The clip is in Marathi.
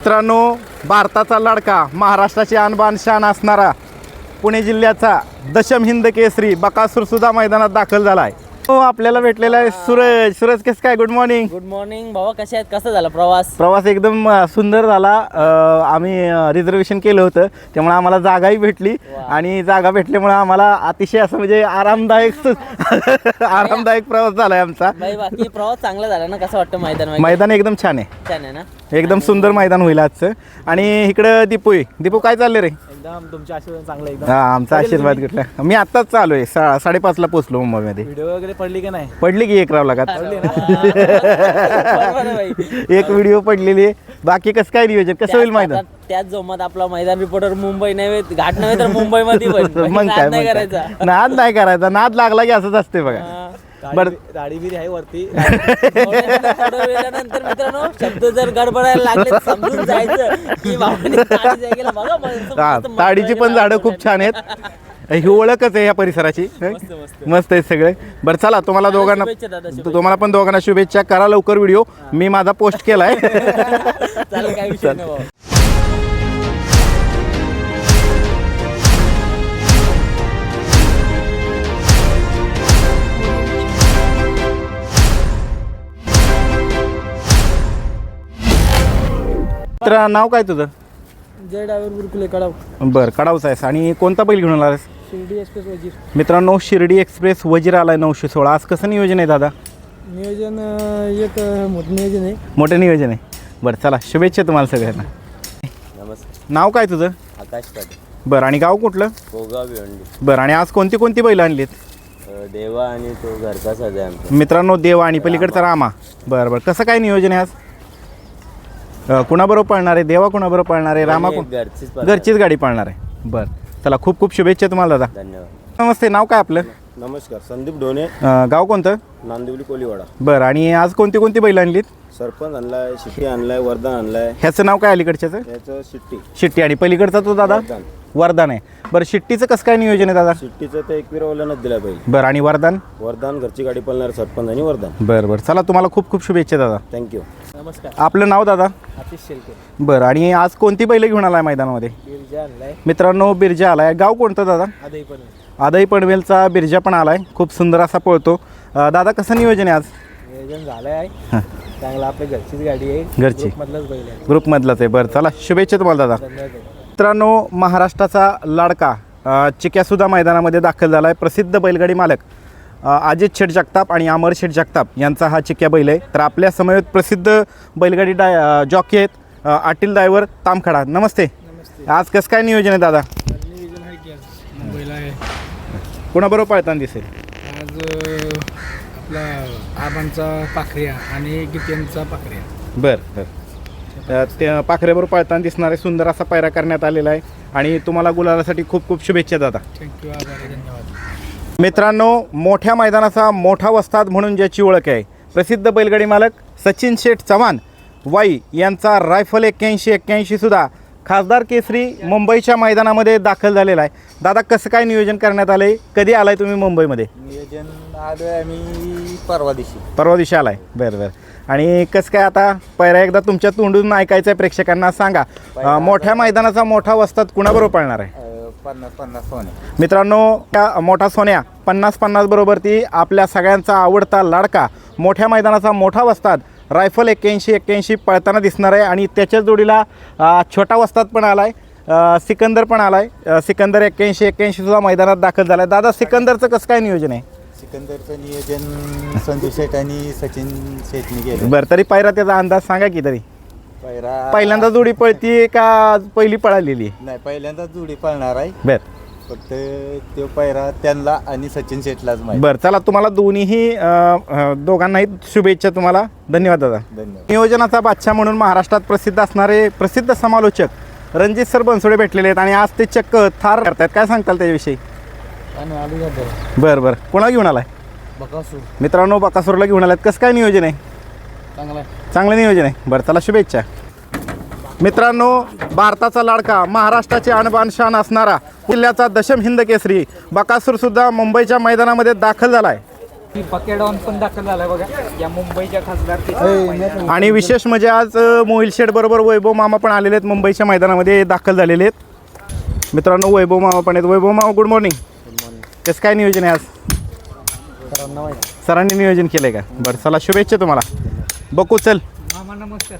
मित्रांनो भारताचा लाडका महाराष्ट्राची आणबान शान असणारा पुणे जिल्ह्याचा दशम हिंद केसरी बकासूर सुद्धा मैदानात दाखल झाला आहे हो आपल्याला भेटलेला आहे सूरज. सूरज कसं काय? गुड मॉर्निंग गुड मॉर्निंग भावा कसे आहेत? कसा झाला प्रवास? प्रवास एकदम अ, सुंदर झाला. अ, आम्ही रिझर्वेशन केलं होतं. त्यामुळे आम्हाला जागाही भेटली. आणि जागा भेटल्यामुळे आम्हाला अतिशय असं म्हणजे आरामदायक सु- आरामदायक प्रवास झाला आहे आमचा. बाई बाकी प्रवास चांगला झाला ना? कसं वाटतं मैदान वगैरे? मैदान एकदम छान आहे. छान आहे ना? एकदम सुंदर मैदान होईल आजचं. आणि इकडं दीपू आहे दीपू काय चाललंय रे? एकदम तुमच्या आशीर्वाद चांगलं एकदम हा आमचा आशीर्वाद घेतला. मी आत्ताच चालू आहे सा साडेपाचला पोचलो मुंबईमध्ये. व्हिडिओ वगैरे पडली की नाही? पडली की एक राव लागत बरोबर आहे बाई एक व्हिडिओ पडलेली आहे. बाकी कसं काय नियोजन? कसं होईल मैदान? आता त्याच जोमात आपला मैदान रिपोर्टर मुंबई नव्हे घाट नव्हे तर मुंबईमध्ये पण. बाकी मग नाद काय नाही मग काय. करायचा. नाद नाही करायचा. नाद लागला की असंच असते बघा. बरं. आहे वरती. मित्रांनो शब्द जर गडबडायला लागले समजून जायचं की ताडीची पण झाडं खूप छान आहेत. ही ओळखच आहे या परिसराची. मस्त, मस्त. मस्त आहेत सगळे. बरं चला तुम्हाला दोघांना. तुम्हाला पण दोघांना शुभेच्छा. करा लवकर व्हिडिओ. मी माझा पोस्ट केलाय. तर नाव काय तुझं? जय डायव्हर बुरकुले कडाव. बरं कडावचा आहेस. आणि कोणता बैल घेऊन आलास? शिर्डी एक्सप्रेस वजीर. मित्रांनो शिर्डी एक्सप्रेस वजीर आलाय नऊशे सोळा. आज कसं नियोजन आहे दादा? नियोजन अं, एक अं, मोठं नियोजन आहे. मोठं नियोजन आहे. बरं चला शुभेच्छा तुम्हाला सगळ्यांना. नमस्कार. नाव काय तुझं? आकाश पाटील. बरं आणि गाव कुठलं? गोगाव भिवंडी. बरं आणि आज कोणती कोणती बैल आणलीत? देवा आणि तो घरचा सजा आमचा. मित्रांनो देवा आणि पलीकडचा रामा. बरं बरं कसं काय नियोजन आहे आज? अं, कुणाबरोबर पळणार आहे? देवा कुणाबरोबर पळणार आहे? रामा कोण घरचीच घरचीच गाडी पळणार आहे. बरं. चला खूप खूप शुभेच्छा तुम्हाला दादा. धन्यवाद. नमस्ते नाव काय आपलं? नमस्कार संदीप ढोणे. अं, गाव कोणतं? नांदिवली कोलीवाडा. बरं आणि आज कोणती कोणती बैल आणलीत? सरपंच आणलाय शिट्टी आणलाय वरदान आणलाय. ह्याचं नाव काय अलीकडच्याचं? याचं शिट्टी. शिट्टी. आणि पलीकडचा तो दादा? वरदान. वरदान आहे. बरं शिट्टीचं कसं काय नियोजन आहे दादा? शिट्टीचं ते एकवीरवाल्यानंच दिलाय पाहिजे बरं आणि वरदान? वरदान घरची गाडी पळणार सरपंच आणि वरदान. बरं बरं. चला तुम्हाला खूप खूप शुभेच्छा दादा. थँक्यू नमस्कार. आपलं नाव दादा? आतिश शेलके. बरं आणि आज कोणती बैल घेऊन आलाय मैदानामध्ये? बिरजा आणलाय. मित्रांनो बिरजा आलाय. गाव कोणतं दादा? आदही पण आदई पनवेलचा बिरजा पण आलाय. खूप सुंदर असा पळतो. अं, दादा कसं नियोजन आहे आज? नियोजन झालंय आहे. हां. चांगला आपल्या घरचीच गाडी आहे. घरची. मधलाच बैल आहे. ग्रुपमधलाच आहे. बरं चला शुभेच्छा तुम्हाला दादा. धन्यवाद. मित्रांनो महाराष्ट्राचा लाडका अ, चिक्यासुद्धा मैदानामध्ये दाखल झाला आहे प्रसिद्ध बैलगाडी मालक. अजित शेठ जगताप आणि अमर शेठ जगताप यांचा हा चिक्या बैल आहे. तर आपल्या समवेत प्रसिद्ध बैलगाडी डाय जॉकी आहेत आटील ड्रायव्हर तामखडा. नमस्ते. आज कसं काय नियोजन आहे दादा? कुणाबरोबर पळताना दिसेल? आज आपला आबांचा पाखऱ्या आणि गीतेंचा पाखऱ्या. बरं बरं. त्या पाखऱ्याबरोबर पळताना दिसणारे सुंदर असा पायरा करण्यात आलेला आहे. आणि तुम्हाला गुलालासाठी खूप खूप शुभेच्छा दादा. थँक्यू आभार धन्यवाद. मित्रांनो मोठ्या मैदानाचा मोठा वस्ताद म्हणून ज्याची ओळख आहे प्रसिद्ध बैलगाडी मालक सचिन शेठ चव्हाण वाई यांचा रायफल एक्क्याऐंशी एक्क्याऐंशी सुद्धा खासदार केसरी मुंबईच्या मैदानामध्ये दाखल झालेला आहे. दादा कसं काय नियोजन करण्यात आलं आहे कधी आलाय तुम्ही मुंबईमध्ये? नियोजन आलोय आम्ही परवा दिवशी. परवा दिवशी आलाय. बरं बरं. आणि कसं काय आता पहिला एकदा तुमच्या तोंडून ऐकायचं आहे प्रेक्षकांना सांगा. अं, मोठ्या मैदानाचा मोठा वस्ताद कुणाबरोबर पळणार आहे? पन्नास पन्नास सोने मित्रांनो त्या मोठा सोन्या पन्नास पन्नास बरोबर ती आपल्या सगळ्यांचा आवडता लाडका. मोठ्या मैदानाचा मोठा वस्ताद रायफल एक्क्याऐंशी एक्क्याऐंशी पळताना दिसणार आहे आणि त्याच्याच जोडीला छोटा वस्ताद पण आलाय अ, सिकंदर पण आलाय अ, सिकंदर एक्क्याऐंशी एक्क्याऐंशी सुद्धा मैदानात दाखल झालाय. दादा सिकंदरचं कसं काय नियोजन आहे? सिकंदरचं नियोजन संजू शेठ आणि सचिन शेठनी केलं बरं तरी पायरा त्याचा अंदाज सांगा की तरी. पहिला पहिल्यांदा जोडी पळती का पहिली पळालेली? आहे? नाही पहिल्यांदा जुडी पळणार आहे. बरं. फक्त तो पैरा त्यांना आणि सचिन शेठलाच माहिती. बरं चला तुम्हाला दोन्हीही अ, अ, दोघांनाही शुभेच्छा तुम्हाला. धन्यवाद दादा. धन्यवाद. नियोजनाचा बादशाह म्हणून महाराष्ट्रात प्रसिद्ध असणारे प्रसिद्ध समालोचक रणजित सर बनसोडे भेटलेले आहेत आणि आज ते चक्क थार करतायत. काय सांगताल आणि आली बरं बरं. कोणाला घेऊन आलाय? बकासूर. मित्रांनो बकासूरला घेऊन आलात कसं काय नियोजन आहे? चांगला नियोजन आहे. बरं चला शुभेच्छा. मित्रांनो भारताचा लाडका महाराष्ट्राचे आणबान शान असणारा जिल्ह्याचा दशम हिंद केसरी बकासूर सुद्धा मुंबईच्या मैदानामध्ये दाखल झाला आहे झालाय बघा. या मुंबईच्या खासदार आणि विशेष म्हणजे आज मोहिल शेठ बरोबर वैभव मामा पण आलेले आहेत मुंबईच्या मैदानामध्ये दाखल झालेले आहेत. मित्रांनो वैभव मामा पण आहेत. वैभव मामा गुड मॉर्निंग कसं काय नियोजन आहे आज? सरांनी नियोजन केलं आहे का? बरं चला शुभेच्छा तुम्हाला. बघू चल. मामा नमस्कार.